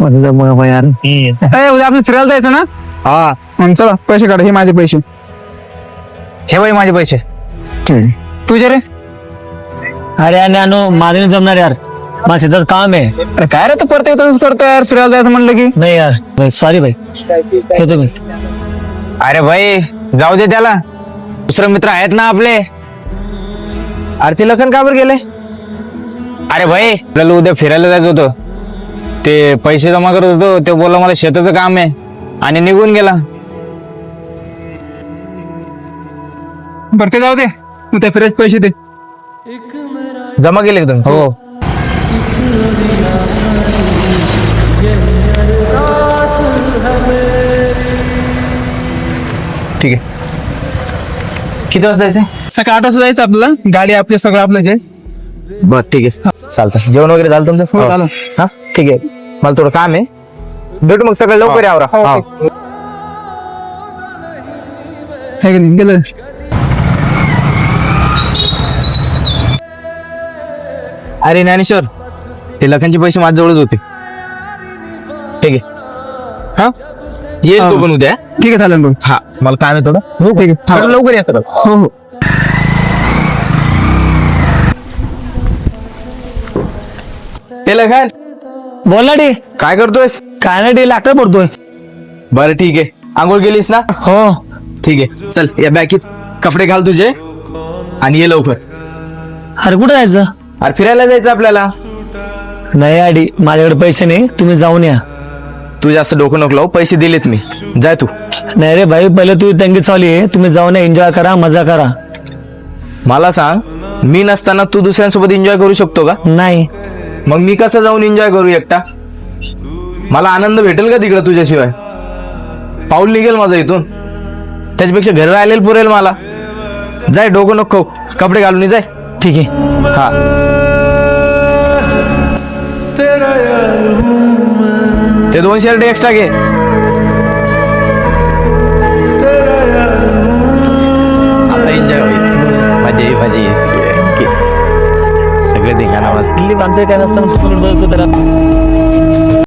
यार. ए, उद्या आपण फिरायला जायचं ना? हा. मग चला पैसे काढा हे माझे पैसे. हे बाई माझे पैसे. तुझे रे? अरे यार नानो माझं नाही जमणार यार. माझं शेतात काम आहे. अरे काय रे तू परत येतच करतो यार फिरायला जायचं म्हणलं की? नाही यार सॉरी भाई येतो भाई अरे भाई जाऊ दे त्याला. दुसरे मित्र आहेत ना आपले. अरे ते लखन का बरं गेले? अरे भाई आपल्याला उद्या फिरायला जायचं होतं. ते पैसे जमा करत होतो ते बोलला मला शेताचं काम आहे. आणि निघून गेला. बरं ते जाऊ दे. तू त्या फिरायचे पैसे दे. जमा केले तुम्ही? हो. ठीक आहे. किती वाजता जायचंय सकाळ आठ वाजता जायचं आपल्याला. गाडी आपली सगळं आपलं जे बर ठीक आहे. चालतं जेवण वगैरे झालं तुमचं? हो, झालं. हा? ठीक आहे. मला थोडं काम आहे. भेटू मग सगळं लवकर यावरा हो, हा. गेलं. अरे ज्ञानेश्वर ते लखनचे पैसे माझ्याजवळच होते. ठीक आहे. हा? येईल तो पण उद्या. ठीक आहे चालेल हा मला काम आहे थोडं. हो ठीक आहे. थोडं. लवकर या थोडं. हो हो. ए लखन. बोल ना डी. काय करतोयस? काय नाही डी लॅपटॉप भरतोय बरं ठीक आहे. आंघोळ गेलीस ना? हो. ठीक आहे. चल या बॅगीत कपडे घाल तुझे आणि ये लवकर. अरे कुठं जायचं? अरे फिरायला जायचं आपल्याला. नाही आडी माझ्याकडे पैसे नाही. तुम्ही जाऊन या. तू जास्त डोकं नको लावू. पैसे दिलेत मी. जाय तू. नाही रे भाई पहिले तू तंगी चालू आहे. तुम्ही जाऊन या एन्जॉय करा मजा करा. मला सांग मी नसताना तू दुसऱ्यांसोबत एन्जॉय करू शकतो का? नाही. मग मी कसं जाऊन एन्जॉय करू एकटा? मला आनंद भेटेल का तिकडं तुझ्याशिवाय? पाऊल निघेल माझं इथून. त्याच्यापेक्षा घरी राहिलेलं पुरेल मला. जाय डोकं नको कपडे घालून जाय. ठीक आहे. हा. ते दोन शर्ट एक्स्ट्रा घे. দেখেন আমার দিল্লি মানুষের কাছে